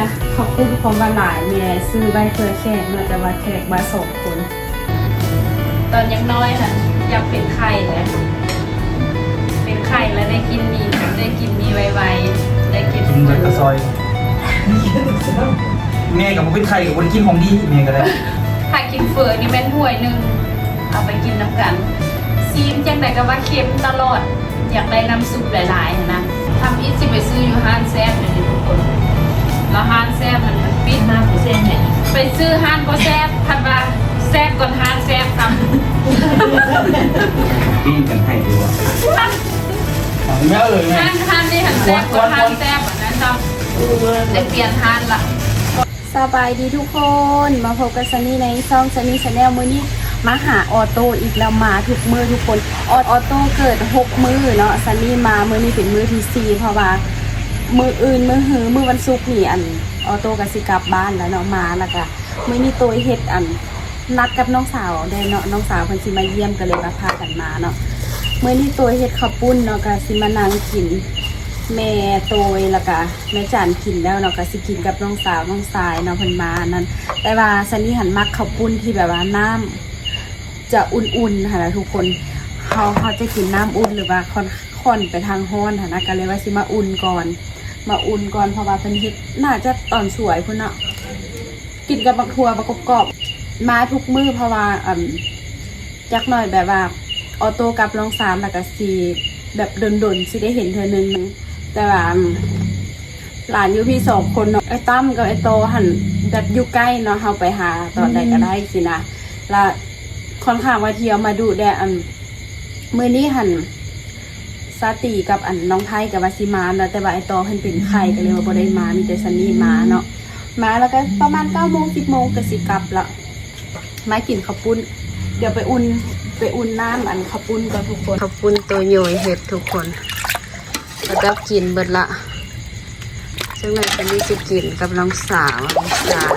นะขอบคุณความว่าหลายแม่ซื้อใบเพื่อแขกเนาะแต่ว่าแขกมาสองคน ตอนยังน้อยน่ะอยากเป็นไข่แหละเป็นไข่แล้วได้กินมีได้กินมีไวๆได้กินกินกับกระซอยแม่กับบ่เป็นไข่กับบ่ได้กินของดีแม่ก็ได้ถ้ากินเฟอนี่แม่นถ้วยหนึ่งเอาไปกินน้ำกันซีมจังไดก็ว่าเค็มตลอด อยากได้น้ำซุปหลายๆนะทำอิทสิไปซื้ออยู่ห้านแซ่บเลยทุกคน แล้วห้านแซ่บมันมันปิดห้าเปอร์เซ็นต์เนี่ยไปซื้อห้านก็แซ่บพันว่าแซ่บก่อนห้านแซ่บทปิ้งกันให้ดูว่าแม่เอ่ยำแม่ห้านห้านนี่หันแซ่บก่อนห้านแซ่บอันนั้นจำได้เปลี่ยนห้านละสบายดีทุกคน มาพบกับซันนี่ในช่องซันนี่ชาแนลมือนี้มาหาออโต้อีกแล้วมาทุกมือทุกคนออออโต้เกิดหกมือเนาะซันนี่มามือนี้เป็นมือที่สี่เพราะว่า มืออื่นมือหือมือวันศุกร์นี่อันออโต้กับสิกลับบ้านแล้วเนาะมาแล้วก็มือนี้ตัวเฮ็ดอันนัดกับน้องสาวได้เนาะน้องสาวเพิ่นสิมาเยี่ยมกันเลยมาพากันมาเนาะมือนี้ตัวเฮ็ดข้าวปุ้นเนาะก็สิมานั่งกินแม่โตยแล้วก็แม่จันกินแล้วเนาะก็สิกินกับน้องสาวน้องสายเนาะเพิ่นมานั่นแต่ว่าซันนี่หันมักข้าวปุ้นที่แบบว่าน้ำจะอุ่นๆค่ะนะทุกคนเขาเขาจะกินน้ำอุ่นหรือว่าค่อนค่อนไปทางฮ้อนค่ะนะก็เลยว่าสิมาอุ่นก่อน มาอุ่นก่อนเพราะว่าเพิ่นเฮ็ดน่าจะตอนสวยพุ่นเนาะกินกับบักทัวบักกรอบมาทุกมือเพราะว่าอืมจักหน่อยแบบว่าออโต้กับน้องสามแล้วก็สีแบบดนๆสิได้เห็นเธอหนึ่งแต่ว่าหลานอยู่พี่สองคนเนาะไอ้ตั้มกับไอ้โตหันแบบอยู่ใกล้เนาะเฮาไปหาตอนใดก็ได้สินะแล้วค่อนข้างว่าเที่ยวมาดูแดอันมื้อนี้หัน สาตีกับอันน้องไพ่กับวาซิมาเนะแต่ว่าไอ้โตเพิ่นเป็นไข้ก็เลยว่าบ่ได้มามีแต่ซันนี่มาเนาะมาแล้วก็ประมาณ9โมง10โมงก็สิกลับละมากินข้าวปุ้น เดี๋ยวไปอุ่นไปอุ่นน้ำอันข้าวปุ้นกับทุกคนข้าวปุ้นตัวโยยเห็ดทุกคนแล้วก็กินเบิดละซึ่งในฉันนี่จะกินกับน้องสาวน้องสาว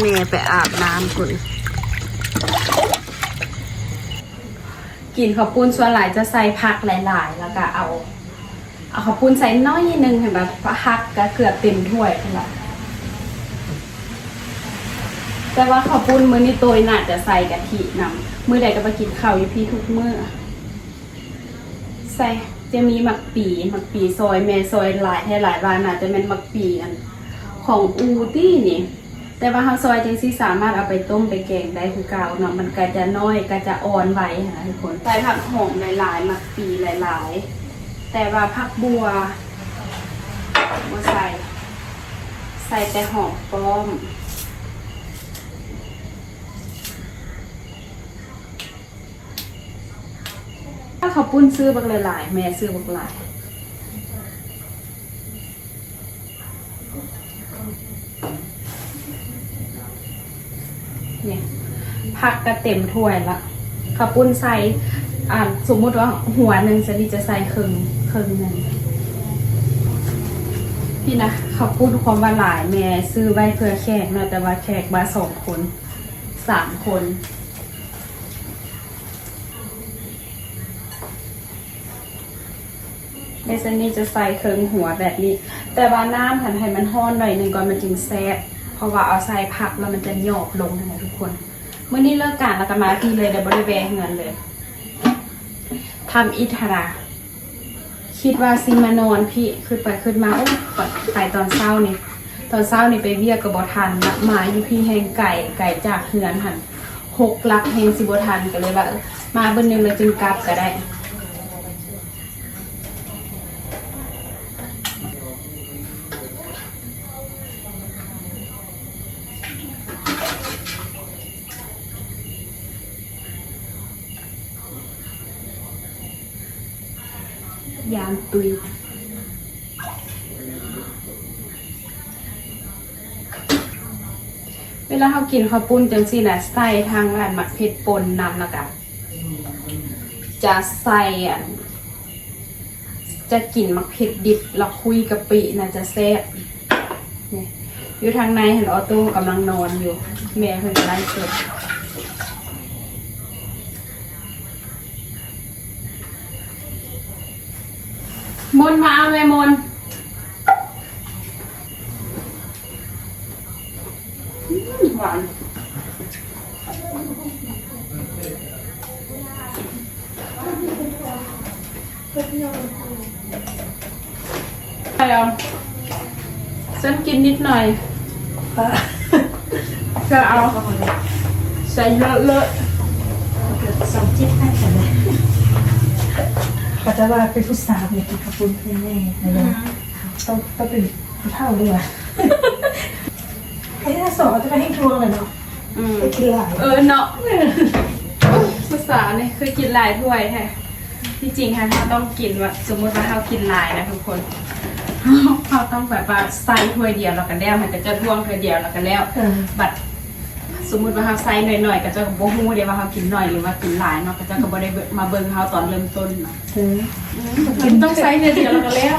แม่ไปอาบน้ำคุณ กินข้าวปุ้นส่วนหลายจะใส่ผักหลาย ๆ แล้วก็เอา เอาข้าวปุ้นใส่น้อยหนึงเห็นแบบผักก็เกือบเต็มถ้วยแหละแต่ว่าข้าวปุ้นมื้อนี้ตัวน่าจะใส่กะทินำมื้อใดก็ไปกินข้าวอยู่พี่ทุกมื้อใส่จะมีหมักปีหมักปีซอยแม่ซอยหลายให้หลายร้านน่าจะเป็นหมักปีอันของอูตี้นี่ แต่ว่าเฮาซอยจังซี่สามารถเอาไปต้มไปแกงได้คือเก่าเนาะมันก็จะน้อยก็จะอ่อนไวค่ะทุกคนใส่ผักหอมหลายๆหมักปีหลายๆ แต่ว่าผักบัวบ่ใส่ ใส่แต่หอมป้อมถ้าเขาปุ้นซื้อบักหลายๆแม่ซื้อบักหลายเนี่ย ผักก็เต็มถ้วยละข้าวปุ้นใส่อ่าสมมุติว่าหัวหนึ่งจะนี่จะใส่ครึ่งครึ่งหนึ่งพี่นะข้าวปุ้นความว่าหลายแม่ซื้อไว้เพื่อแขกเนาะแต่ว่าแขกมาสองคนสามคนเมซันนี่จะใส่เครื่งหัวแบบนี้ แต่ว่าน้ำหันให้มันห้อนหน่อยหนึ่งก่อนมันจึงแซ่บเพราะว่าเอาใส่ผักแล้วมันจะหยอบลงนะทุกคน เมื่อนี้เลิกการแล้วก็มาพี่เลยเดี๋ยวบริเวณเงินเลยทำอิทราคิดว่าซิมานอนพี่ขึ้นไปขึ้นมาโอ้ก่อนไปตอนเช้านี่ตอนเช้านี่ไปเวียกกับบทันละมาอยู่พี่แหงไก่ไก่จากเหือนหันหกลักแหงสิบทันกันเลยว่ามาเบนหนึงเลยจึงกลับก็ได้ ตุยเวลาเขากินข้าวปุ้นจังซี่นะใส่ทางร้านมักเผ็ดปนนำแล้วกันจะใส่อันจะกินมักเผ็ดดิบแล้วคุยกะปิน่าจะแซ่บอยู่ทางในเห็นออโต้กำลังนอนอยู่ แม่เพิ่งไล่เสดม มนมาเอาไหมมนอืมหวานใช่เอาฉันกินนิดหน่อยจะเอาใส่เลอะเลอะสองจิ๊บให้กันเลย ก็จะว่าเป็นผู้สาวเนี่ยกินข้าวปุ้นเป็นแน่นะต้องต้องเป็นผู้เท่าด้วยว่ะไอ้ที่สองจะไปให้ทวงเลยเนาะอืมไปกินหลายเออเนาะภาษาเนี่ยคือกินหลายถ้วยแท้ที่จริงค่ะเราต้องกินว่าสมมติว่าเรากินหลายนะทุกคนเราต้องแบบว่าใส่ถ้วยเดียวแล้วกันแล้วมันก็จะท่วงถ้วยเดียวแล้วกันแล้วเออบัด สมมติว่าเราใส่หน่อยๆก็จะบ่ฮู้เด้ว่าเรากินหน่อยหรือว่ากินหลายเนาะก็จะก็บ่ได้เบิ่งมาเบิ่งเราตอนเริ่มต้นเนาะเออมันต้องใส่เดียวแล้วกันแล้ว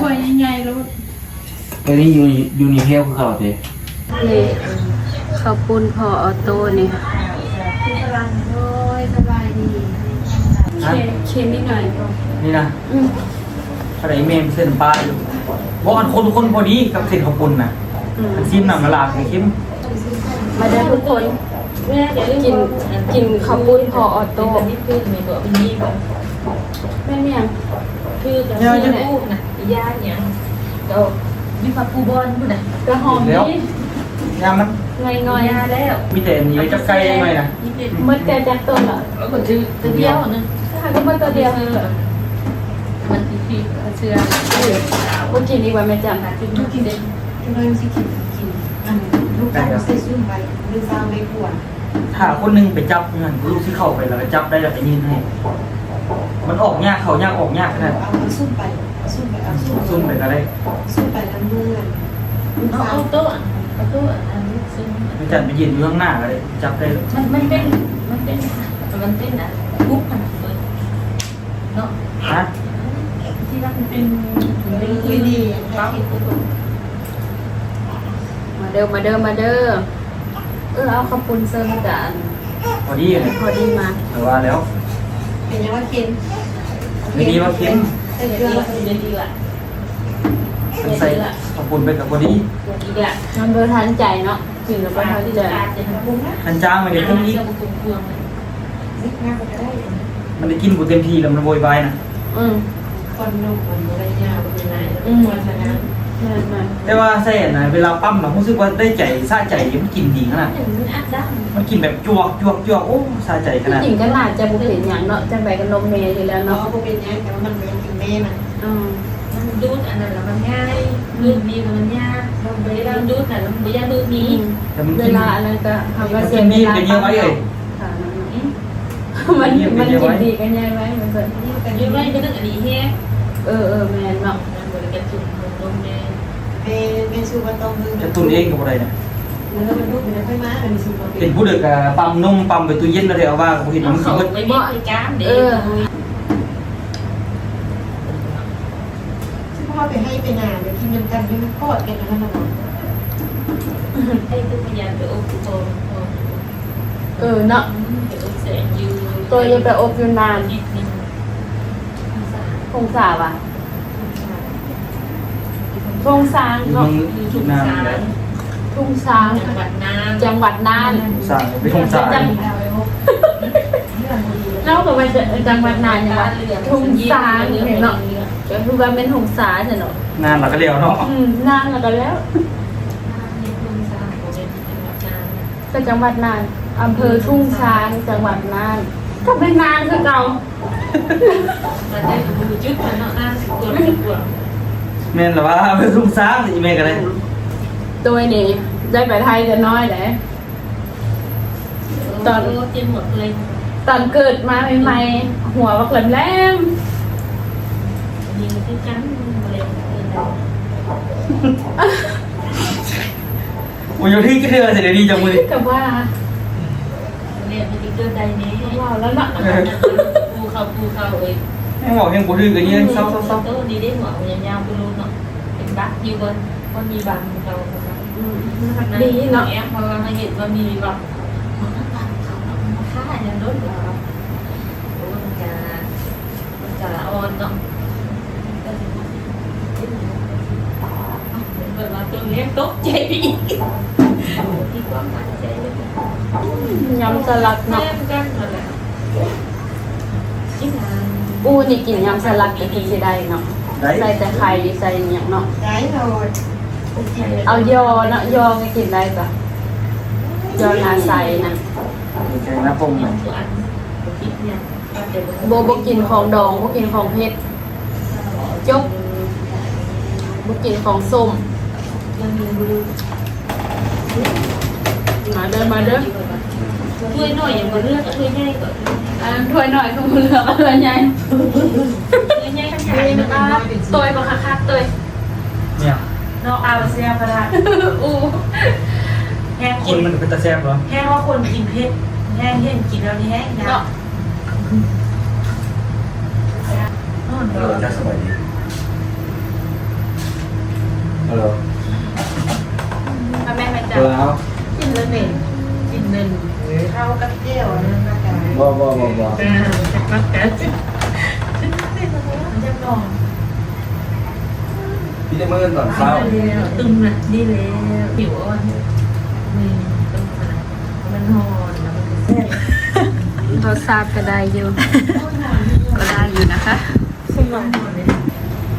ถ้วยใหญ่ๆแล้วตอนนี้ยูนิยูนิเทลคือเขาเด้นี่ข้าวปุ้นพอออโต้นี่พลังโอ้ยสบายดีเค็มเค็มนิดหน่อยนี่นะอืมอะไรเมมเส้นปลาอยู่บอกอันคนคนพอดีกับเส้นข้าวปุ้นน่ะอืมมันซิมน้ำละลายเข้ม มาเด้อทุกคนกินกินข้าวปุ้นพอออโต้นี่คือมีตัวเป็นยี่แบบแม่เนี่ยงคือกับที่นะนะย่าเนี่ยก็มีปลาปูบอลพูดนะกระหอมนี่ยามมันง่อยย่าแล้ว มีแต่อันนี้จะไกลยังไงนะนี่เป็นๆมืดแต่จากต้นอะก็คือตัวเดียวนึงถ้าก็มืดตัวเดียวมันที่ที่เชื่อเมื่อกี้นี้ว่าแม่จันหากินลูกกินได้กำลังสิกินกินอัน ลูกชายใส่ซุ่มไปลูกสาวไม่ปวดถ้าคนหนึงไปจับเงินลูกที่เข้าไปแล้วก็จับได้แล้วก็ยืนให้มันออกยากเขายากออกยากขนาดเอาซุ่มไปซุ่มไปเอาซุ่มซุ่มไปก็ได้ซุ่มไปแล้วมือลูกเอาสาวเอาโต๊ะเอาโต๊ะอันนี้ซึ่งไม่จัดไปยืนอยู่ข้างหน้าก็ได้จับได้เลยมันมันเป็นมันเป็นมันเป็นอะปุ๊บมันเลยเนาะฮะที่ว่ามันเป็นเป็นคือดีปั๊บมา เด้อมาเด้อมาเด้อเออเอาข้าวปุ้นเซิร์ฟจานพอดีเลยพอดีมาแต่ว่าแล้วเป็นยังว่าเค็มไม่ดีว่าเค็มใส่เดืเกลืออดเดือดดีละมันใส่ขอบคุณไปกับพอดีเดือดดีละมันเบอร์ทันใจเนาะกินแล้วก็ทันใจจะทำปุ้งนะคันจ้างมันจะพุ่งอีกเจ้าปุ้งพวงเลยนิดหน้าก็ได้มันได้กินกูเต็มที่แล้วมันโวยวายนะอืมคนนุ่มคนอะไรยาวเป็นไงอืมคนชนะ แม่นมาแต่ว่าแซ่นะเวลาปั้มเรารู้สึกว่าได้ใจซาใจมันกินดีขนาดอย่างนี้อัดได้มันกินแบบจวกจวกจวกโอ้ซาใจขที่นาดจริงก็น่าจะบุเป็นอย่างเนาะจังใดกันนมเมย์อยู่แล้วเนาะเนาะก็เป็นยังแต่ว่ามันเป็นกินแม่มันอืมมันดูดอันนั้นแล้วมันง่ายดูดดีมันยากเวลาดูดน่ะมันไม่ยากดูดนี้แต่มันเวกินลาอันนั้นก็ทำมัว่านเสีกิยนเวดีลาเป็นเยอะไว้เลยค่ะมันมันกินดีกันยังไงมันจะแต่ยืยืดดไว้ไว้ก็ต้องอันนี้แฮะเออเออแม่นเนาะมันบริการจุ่มลงแม่เป็น เป็นชูบัตองมือจะตุนเองกับอะไรเนี่ยแล้วมันรูปเป็นค่อยมาเป็นชูบัตเป็นผู้เด็กอะปั๊มนมปั๊มไปตู้เย็นแล้วเดี๋ยวว่ากูเห็นเอามันเขากินไปมีคือก้ามเด็เอกอที่พ่อไปให้ไปนานเดี๋ยวกินมันกันที่มันโคตรเป็นอะไรนะให้ตัวพยานไปอบโตเออเนาะไปอบแสงยูตัวยังไปอบอยู่นานนิดนึงคงสาบอะ ทงซางมึเนาะงคือชุทุดกน้สารำทุ่งซางจังหวัดน้ำจังหวัดน่านสั่งไปทงสารเล่ากับว่าจังหวัดน่านจังหวัดทุ่งซางเห็นเนาะก็คือว่าเป็นทุ่งซาใช่เนาะงานหลักก็เดียวเนาะอืมนานแล้วก็แล้วก็จังหวัดน่านอำเภอทุ่งซางจังหวัดน่านก็เป็นนานคือเก่ามันได้ดูจุดมันเนาะน่าสิกลัวสิกลัว แม่นหรอว่าไปทุ่งสางอีเมลกันเลยตัวนี้ได้ไปไทยกันน้อยแหละตอนเจ็บหมดเลย ตอนเกิดมาใหม่ๆหัวบักแหลมแหลมยิงที่กันมาเลยโอ้ยที่ก็เดือดเสร็จดีจังเลยกับว่าเนี่ยมันเกิดใดนี้ว้าวแล้วเนาะปูเขาปูเขาเอ้ยให้บอกให้กูดื้อกันเนี่ยเศร้าเศร้าเศร้าโต๊ะนี้ได้หัวมันยาวๆกูรู้เนาะเป็นบักอยู่บนว่ามีบังเราอืมดีเนาะแอปเพราะว่ามาเห็นว่ามีบังมันบังเขาเนาะมันฆ่าอย่ em bảo em có đi cái như anh? Sao sao sao? Đi đến mở nhà nhau luôn ạ em bắt vân. Con đi bằng đầu đi nó em hay hiện và mì bằng. Khá là đốt là con cả con cả là ôn đó rồi mà tôi nghe tốt chạy nhắm ra lật nọ. ำอูนี่กินยำสลัดก็คือสิได้เนาะได้ ใส่แต่ไข่ใส่อหย่างเนาะได้เลยเอายอเนาะยอก็กินได้จ้ะยอนาใส่นะแกงน้ำปรุงกิเนี่นยตัวอันกินเนี่ยโบบ่กินของดองบ่กินของเผ็ดจบบ่กินของส้มยังมีบุรุษมาเด้อมาเด้อถ้วยหน่อยอย่างมาเลือกถ้วยใหญ่ก่ อนอันถ้วยหน่อยก็มือเหลือก็เลยใหญ่ถ้วยใหญ่ข้างในนะคะตวยบ่คักๆตวยเนี่ยเนาะเอาเสียพระอู้แห้งคกินนมันเป็นตะแซ่บเหรอแห้งว่าคนกินเผ็ดแห้งเห็นกินแล้วนี่แห้งนะเนาะเออจะสบายดีเออถ้ บ่บ่บ่บ่อ่าจะปักกันจะลองพี่ได้มื้อก่อนเช้าตึมนะดีแล้วผิวอ่อนนี่ตึมนะมันหอนแล้วมันแซ่บรสชาติก็ได้อยู่ก็ได้อยู่นะคะสมองหอนเลย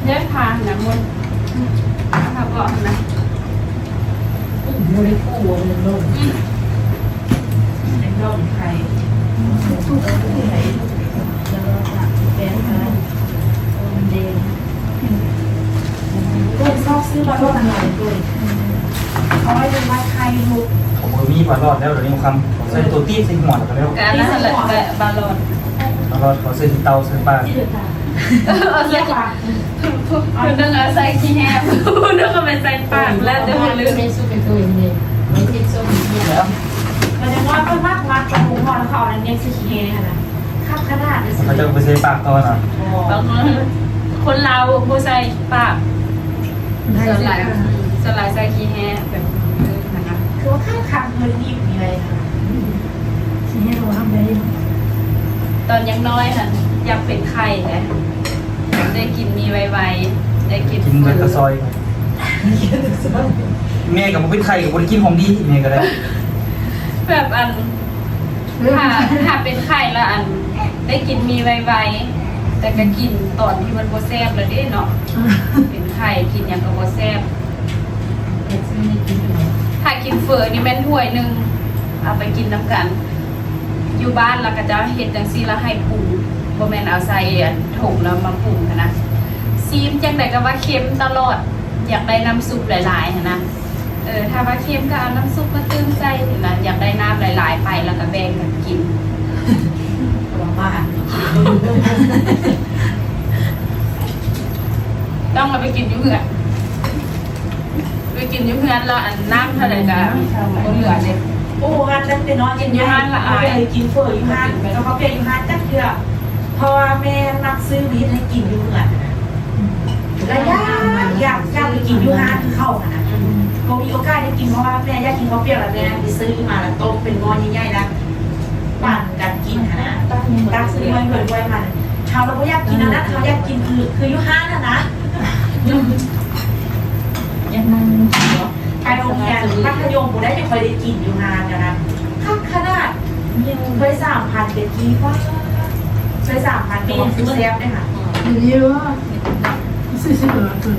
เดินทางนะมุนถ้าบอกนะบริโภคมันลงเป็นลมไข่ทุกข์ไข่แล้วก็แป้งไข่มั นเดงก็ชอบซื้อมาลดหน่อยด้วยเขาให้เป็นว่าไข่ลูกผมก็มีปลาทอดแล้วเดี๋ยวนี้คำผมใส่ตัวตี้ใส่หัวแล้วก็แล้วการนั้นแหละแบบบาลอนปลาทอดขอใส่เตาใส่ปลาที่เดือดตาเอาใส่คุณนึงเอาใส่ขี้แห้งคุณนึงเอาไปใส่ปากแล้วเดี๋ยวมันลืม ไม่สู้เป็นตัวเองเลยไม่ติดส้มเนี่ย แล้วมันจะว่าเป็นมากมากกระพุ้งพอแล้วเขาอันนี้คือเฮนะข้ามขนาดเลยสิเขาจะไปใส่ปากตอนอะบางคนคนเราผู้ใส่ปากส่วนหลายส่วนหลายใส่ขี้แห้งแบบนะคะคือว่าข้ามคำเงินรีบมีอะไรนะทีนี้เราทำได้ตอนยังน้อยน่ะอยากเป็นไข่นะได้กินมีไวๆได้กินกินแบบกระซอยแม่กับมันเป็นไข่กับคนกินของดีแม่ก็ได้ แบบอันถ้าถ้าเป็นไข่ละอัน ได้กินมีไวๆแต่ก็กินตอนที่มันโบแซบแล้วเด้เนาะเป็นไข่กินอย่างกับโบแซบเด็กซื้อนี่กินอยู่ถ้ากินเฟอนี่แม่นถ้วยหนึ่งเอาไปกินน้ำกัน อยู่บ้านเราก็จะเฮ็ดจังซี่แล้วให้ปรุงบ่แม่นเอาใส่อันถุงแล้วมาปรุงหั้นนะซีมจังไดก็ว่าเค็มตลอดอยากได้น้ำซุปหลายๆหั้นนะ เออถ้าว่าเค็มก็เอาน้ำซุปมาตื้มใส่นี่นะอยากได้น้ำหลาย ๆ ไปแล้วก็แบ่งกันกินตัวบ้านต้องเอาไปกินอยู่เพื่อนไปกินอยู่เพื่อนแล้วอันน้ำเท่าไหร่ก็บ่เหลือเลยโอ้งานตั้งแต่น้อยกินยูฮานละอายกินเฟอร์ยูฮานแล้วเขาเปลี่ยนยูฮานจักเถื่อเพราะว่าแม่มักซื้อวิทให้กินยูเหมือน แล้วยากอยากอยากไปกินยูฮานคือเข้านะเขามีโอกาสได้กินเพราะว่าแม่ยากกินข้าวเปรี้ยวแล้วแม่ไปซื้อมาแล้วต้มเป็นงอนใหญ่ๆแล้วปั่นกันกินนะตักซื้อไว้เพื่อไว้มันเขาเราก็อยากกินนะนะเขาอยากกินคือคือยูฮานนะนะยังนั่งเหรอไปโรงเรียนมัธยมผมได้จะเคยได้กินยูฮานกันนะข้าขนาดยังเคยสามพันเด็กทีว่าเคยสามพันเปีซื้อเซฟได้ค่ะเยอะ ซื้อซื้อเหรอตัว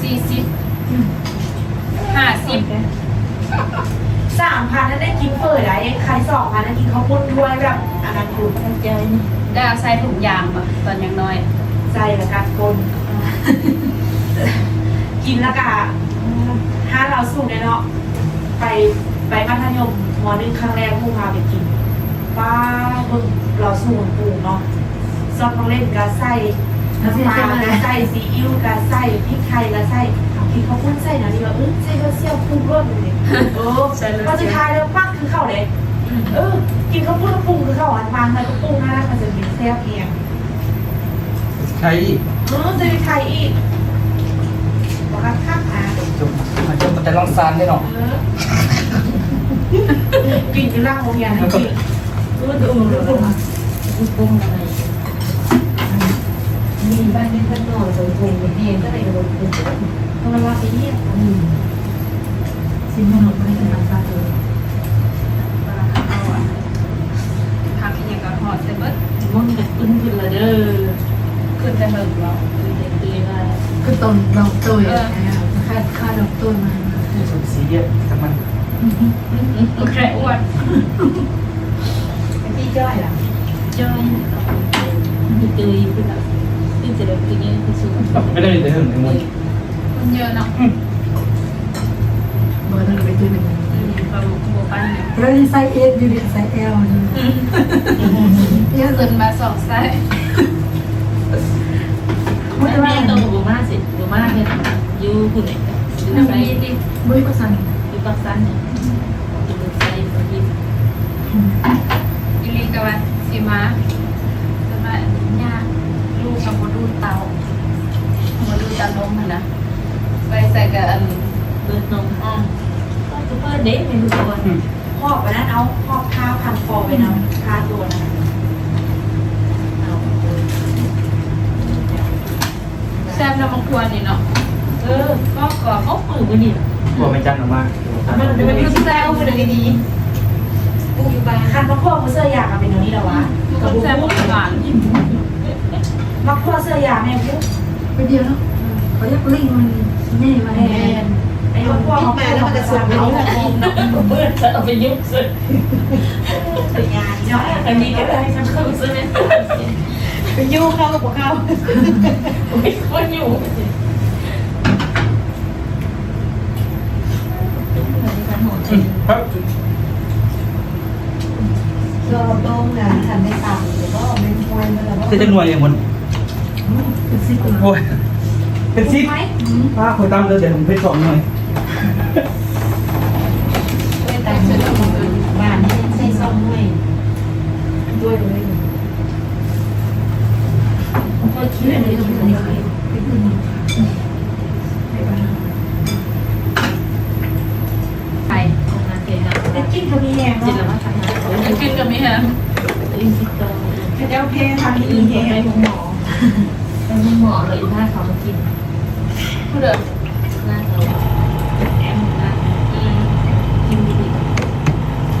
สี่สิบห้าสิบสามพันนั้นได้กินเปิดได้ใครสองพันนั้นกินข้าวปุ้นด้วยแบบอันนั้นคุณตั้งใจนี่ได้เอาใส่ถุงยางป่ะตอนยังน้อยใจและการกลกินแล้วก็ห้าเราสูงเลยเนาะไปไปมัธยมมหนึ่งครั้งแรกผู้พาไปกินป้าเบิ่งเราสูงปูเนาะซอสของเล่นก็ใส่ น้ำปลาก็ใส่ซีอิ๊วก็ใส่พริกไทยก็ใส่กินข้าวปุ้นใส่นะนี่ว่าเออใส่รสเซี่ยวปรุงรสเลยเออใส่รสพอเซี่จะยวทายแล้วปักคือเข้าเลยเออ กินข้าวปุ้นกับปรุงคือเข้าอันบางเลยก็ปรุงนะมันจะเป็นแซ่บเองไข่อีกเออจะมีไทยอีกบอกว่าข้างอะจมมันจะมันจะลองซานได้เนาะเออกินอยู่ร่างโรงเรียนนะกินรู้ดูรู้ดูรู้ปรุงอะไร นี่บ้านเป็นบ้านนอกสมพงษ์เป็นเองก็เลยกระโดดเป็นต้องระวังไปเยี่ยมอืมสิ่งที่เราไม่ได้ทำตาเลยพักอย่างกับหอดเซเบิร์ตมันแบบขึ้นขึ้นละเด้อขึ้นแต่เหิงเราคือเด็กดีว่าคือต้นดอกตัวค่าค่าดอกตัวมาสีเรียสทั้งมันโอเคอ้วนพี่จ้อยล่ะจ้อยมีตุยคือแบบ ที่จะเด็กอย่างเงี้ยคือสุดไม่ได้เลยแต่หึงในมือคนเยอะเนาะเบอร์เราไปตัวหนึ่งปลาบุกบัวปั้นเนี่ยแล้วไซส์เอสอยู่เนี่ยไซส์เอลนี่เยอะเกินมาสองไส้ไม่แม่ว่าต้องบูมาสิบูมาเนี่ยยูคุณเนี่ยยูน้ำไปมีดิบุ้ยก็สั่งยูปักสันเนี่ยยูไปบางทีอิลีกับวันสีมาสมัยยากลูกกับโมดู เตาโมดูตาลมนะ ไปใส่กับอันเปิดนมอะก็จะเปิดเด็กไม่รู้ตัวพอกไปนั้นเอาพอกข้าวพันคอไปนะคาตัวนะแซ่บน้ำมันควรนี่เนาะ เออ ก็กรอบก็มือกันนี่ตัวไม่จันออมากมันมันคือแซวคือดีดีปูอยู่บ้านคันมะพร้าเสื้อยางเป็นอย่างนี้หรอววะมันก็แซ่บหวานยิ้มะพร้าวเสื้อยางแม่ปุ๊บไปเดียวเนาะเขาอยากลิงมันแน่มาแม่แน่ไอ้มะพร้าวเขามาแล้วมันจะสุกเอาเปิดจะเอาไปยุบสุดเป็นงานเนาะอันนี้ก็ได้ฉันเข้าซื้อเนี่ยเป็นยูเข้ากับพวกเขาไม่ควรอยู่ครับรอต้มนะทันได้ตำหรือว่าไม่ควรมันแล้วจะจะหน่วยอย่างมัน เป็นสิบตัวโอ้ยเป็นซิปป้าคอยตามเลยเดี๋ยวผมไปสองหน่อยไม่แต่งเสร็จแล้วมันอื่นบ้านนี้ใส่ซองด้วยด้วยเลยก็คิดอะไรก็ไม่ได้ ไข่ ทำงานเก่งนะ แต่จิ้มเขามีแหง จิต เนาะ ละมาทำงาน ยังกินกับมีแฮม อินสิตอง เจ้าเพทำ อิ อี น แห ไป ง หมอไปหมอเลยถ้าเขามากิน ผู้เดิม หน้าเขาแอมนะกินดี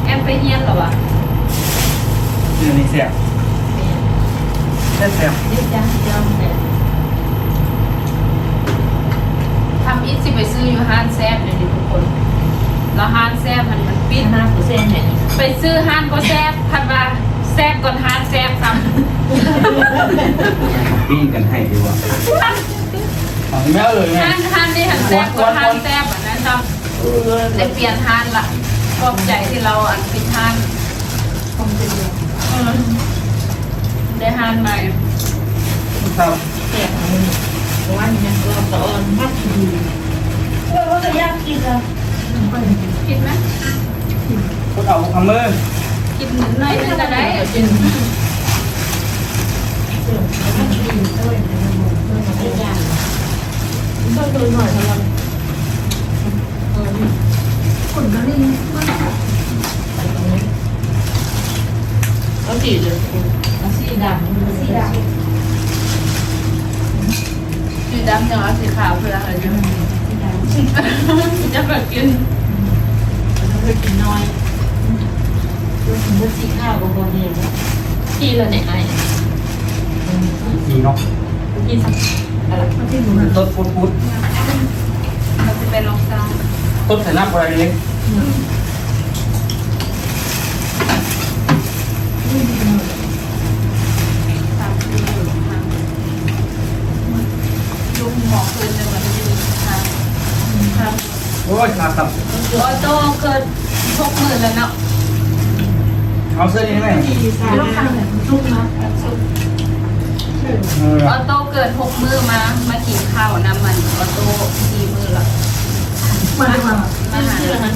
แอมไปเฮียนเหรอวะ นี่นี่แซ่บ ๆ แซ่บแซ่บ เรียกจ้าจ้าเนี่ย ทำอิทสิไปซื้ออยู่ห้านแซ่บเลยดิทุกคน แล้วห้านแซ่บมันมันปิด ห้าเปอร์เซ็นต์เนี่ย ไปซื้อห้านก็แซ่บพันว่าแซ่บก่อนห้านแซ่บซ้ ปิ้งกันให้ดีกว่า เอาไม่เอาเลยำ แม่ ห้านห้านนี่หัน แซ่บกว่าห้านแซ่บอันนั้นซ้ำได้เปลี่ยนห้านละขอบใจที่เราอันปิดห้านเออได้ห้านใหม่ครับแก่เลยวันนี้ก็ตอนมากดีเออว่าจะยากกินอะกินไหมคนเอาเอามือกินหน่อยนึงก็ได้จน ต้องดูหน่อยทำไมเออคนก็ลิงมันก็สีเลยสีดำสีดำสีดำอย่างสีขาวเพื่ออะไรจะสีดำจะแบบกินมันก็กินน้อยดูถึงว่าสีข้าวบางคนเนี่ยที่เราเนี่ยไอ้ดีเนาะกินสัก อะไรมันที่หนูนะต้นพุดพุดเราจะเป็นลองซาวต้นใส่น้ำอะไรเล็กสามสี่หนึ่งห้าลุงหมอคืนหนึ่งวันที่ค่ะครับโอ้ยขาดตับออโต้เกินหกหมื่นแล้วเนาะเอาเสื้อนี้ให้แม่สีสาแล้วข้างเนี่ยมันซุกเนาะเออออโต้เกินหกมือมา มากินข้าวน้ำมันออโต้สี่มือละมันมามาหาชื่อนั้น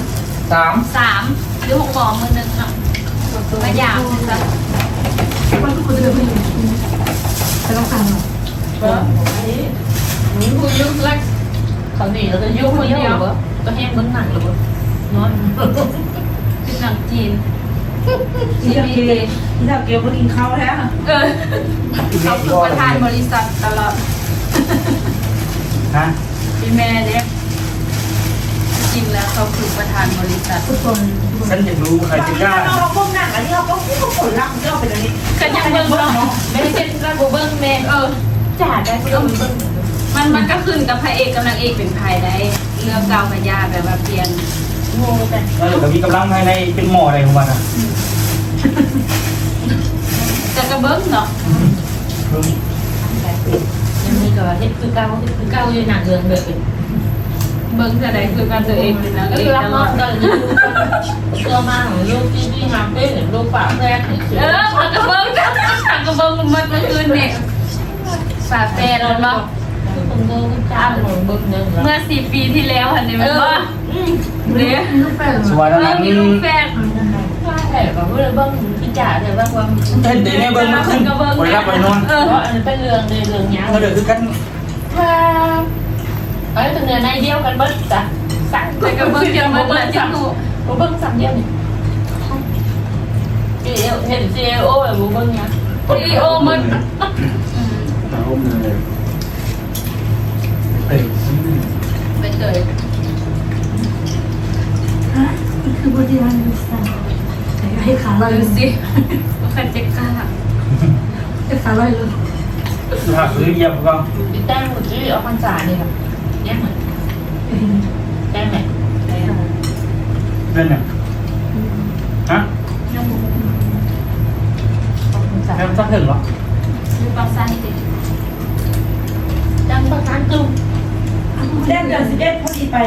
สามสามหรือหกหมอมือหนึ่งเนาะมาอย่างซะมันก็คนเดิมไม่อยู่แต่ต้องข้างเนาะก็หนูคุยยุ่งรักเขาหนีเราจะยุ่งคนเดียวก็แห้งเหมือนหนังหรือเปล่าน้อยเป็นหนังจีนที่จะ เกลที่จะเกลก็กินข้าวแล้ว เออเขาคือประธานบริษัทตลอดฮะพี่แม่เนี่ยจริงแล้วเขาคือประธานบริษัททุกคนฉันอยากรู้ใครจะกล้าเราก้มหนักอันนี้เราก็ที่เขาผลลัพธ์ที่เราเป็นอันนี้ก็ยังเบิ่งเนาะไม่ได้เป็นร้านบูเบิ้งแม่เออจ่าได้เพิ่มเบิ้งมันมันก็ขึ้นกับพระเอกกับนางเอกเป็นภายได้เรื่องเก่ากับยาแบบว่าเปลี่ยนโง่กันแล้วเดี๋ยวก็มีกำลังภายในเป็นหมออะไรของมันอะ แต่ก็เบิ้งเนาะ ยังมีกับเฮ็ดคือเก้าคือเก้าอยู่หนังเรื่องเด็กเบิ้งแต่ใดคือการตัวเองเป็นนางก็เอคืกอรับตลออบดตอนนี้เสื้อมาของลูกที่ที่ทำเป็นลูกฝาแฝดเออมันก็เบิ้งจ้ะมันก็เบิ้งมันเมื่อคืนเนี่ยฝาแฟนแล้วเนาะคนเดินจ้างเมื่อสี่ปีที่แล้วอันนี้มันว่าเนี่ยลูกแป้งสวัสเอดีอมีลูกแฟนว่ แต่แบบว่าเบิ้งพี่จ่าเลยว่าความเห็นเดี๋ยวนี้เบิ้งมันขึ้นบริรับไปนอนเออเพราะอันนี้เป็นเรื่องในเรื่องนี้เขาเดือดคือกันถ้าเอ้ยตัวเนื้อในเดียวกันเบิ้งจ้ะสั่งแต่ก็เบิ้งเดียวมันเหมือนที่ถูกบูเบิ้งสั่งเดียวนี่เห็นซีเอโอแบบบูเบิ้งเนี้ยวิดีโอมัน ตาอมเลยเฮ้ย ไปเตย ฮะนี่คือบริวารบริษัทแต่ ให้ขาลอยดูสิว่าใครจะกล้าให้ขาลอยเลยหักหรือเหยียบก็พี่แต้มหมดที่เอาพันจ่านี่ค่ะเนี่ยเหมือนแต้มเนี่ยเล่นน่ะฮะพันจ่าแล้วสักถึงเหรอดูปากซ้ายดิจังประกันตุ้มเดือนเดือนสิบเอ็ดพอดีไป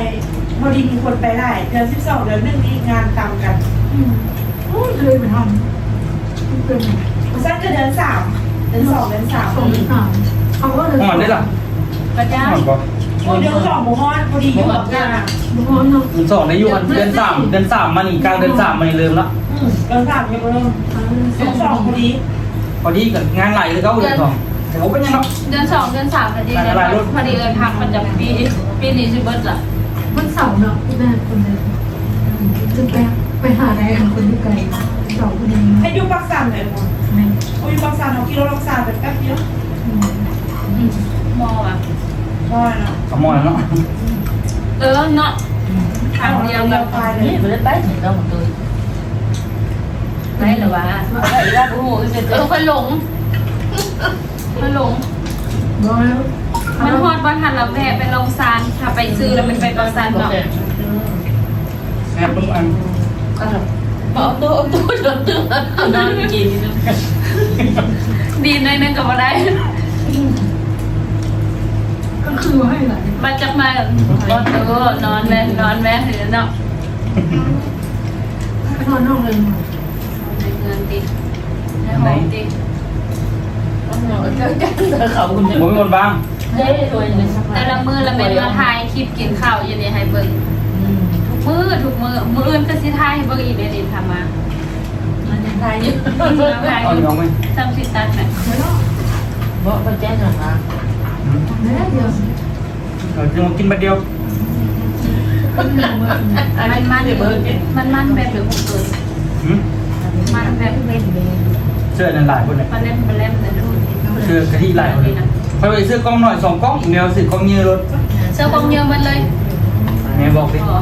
พอดีมีคนไปไล่เดือนสิบสองเดือนหนึ่งนี่งานตามกัน โอ้ยเคยไปทำเป็นสั้นก็เดือนสามเดือนสองเดือนสามสองสามเขาก็เลยอ่อนได้หรอประจ้าอ่อนก็โอ้เดือนสองโมฮอนพอดีอยู่กับงานอะบุคคลเนาะเดือนสองในยุคเดือนสามเดือนสามมานี่กลางเดือนสามมานี่เริ่มละเดือนสามยังเริ่มเดือนสองพอดีพอดีกับงานไหลเลยเขาเดือนสองแต่เขาเป็นยังไงเดือนสองเดือนสามพอดีเลยพอดีเลยพักมันจะปีปีนี้สิเบิร์ดละวันเสาร์เนาะพี่แม่คนนึงจะไป ไปหาอะไรคนที่ไกลเสาร์คนนึงให้ดูปักซันเลยมั้งโอ้ยปักซันเอากิโลปักซันเป็นแป๊บเดียวมออะน้อยเนาะขโมยเนาะเออเนาะทางเดียวกับตายนี่เลยมันได้ไปเหมือนกันหมดเลยได้หรือวะได้อีกแล้วโอ้โหเสร็จเอแล้อวค่อยหลงค่อยหลงร้อยมันฮอดบ้านทันเราแวะไปลงซานถ้าไปซื้อแล้วมันไปกอซานเนาะแอบตุ้มอัน เอาตัวตัวเดินตึ้งนอนกิน ดีหน่อยนึงก็บ่ได้ก็คือให้หลายมันจะมาก็เออนอนแม่นอนแม่เห็นเนาะนอนนอกเลยเงินติในห้องติเจ้าจังเธอเขาคุณผมเป็นคนบาง ได้รวยเลยสักแต่ละมือละเป็นมาถ่ายคลิปกินข้าวอยู่นี่ให้เบิ่ง มือทุกมือมืออื่นก็สิถ่ายให้เบิ่งอีกเด้อนี่ทำมามันยังทายอยู่ถ่ายเอาออียู่กน้องไหมซ้ำสิตัดน่ะบอกไปแจ้งหน่อยนะแม่เดียวเราจะมากินบัดเดียวมันมันมันมันแบบเดี๋ยวผมเกินหืมมันแบบเสื้อนั่นหลายคนเลยมันเล่มมันเล่มแต่ดูเสื้อกะทิหลายคนเลยไปไปซื้อกล้องหน่อยสองกล้องแนวซื้อกล้องเยอะรถเสื้อคงเยอะมันเลย แม่บอกดิอ๋อ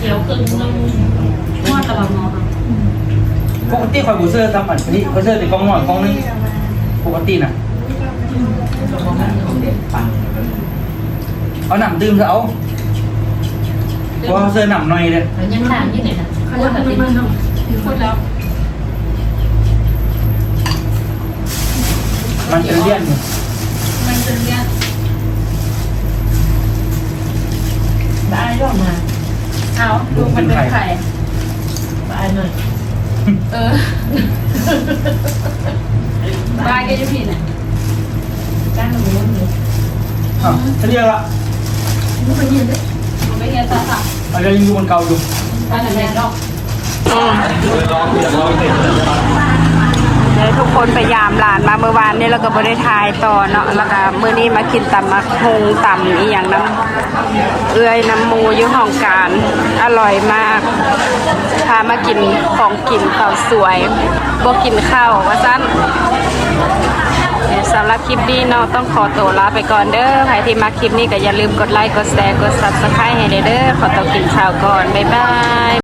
เกี่ยวขึ้นนึงมอดระบำมอค่ะปกติคอยบูเสื้อทำอันนี้เขาเสื้อแต่กล้องหน่อยกล้องนึงปกติน่ะเอาหนำดื่มซะเอาเพราะว่าเสื้อหนำหน่อยเลยมันยังด่างยี่ไหนนะเขาจะเป็นมันเนาะพูดแล้วมันจะเลี่ยนอยู่ ได้ก็มาเอาดูมันเป็นไข่ไปหน่อยเออบายก็จะผิดอะก้านหมูหมูอ้าวเขาเรียกละนี่เป็นยังไงมันไม่เห็นตาค่ะเราจะยังอยู่บนเก่าอยู่บ้านไหนดอกเเลยทุกคนพยายามหลานมาเมื่อวานนี้แล้วก็บ่ได้ทายต่อเนาะแล้วก็มื้อนี้มากินตำมักฮงตำอีหยังน้ำเอื้อยน้ำมูยู่ห้องการอร่อยมากพามากินของกินข้าวสวยบ่กินข้าวว่าซั่นสำหรับคลิปนี้เนาะต้องขอตัวลาไปก่อนเด้อใครที่มาคลิปนี้ก็อย่าลืมกดไลค์กดแชร์กด Subscribe ให้เด้อขอตัวกินข้าวก่อนบ๊ายบาย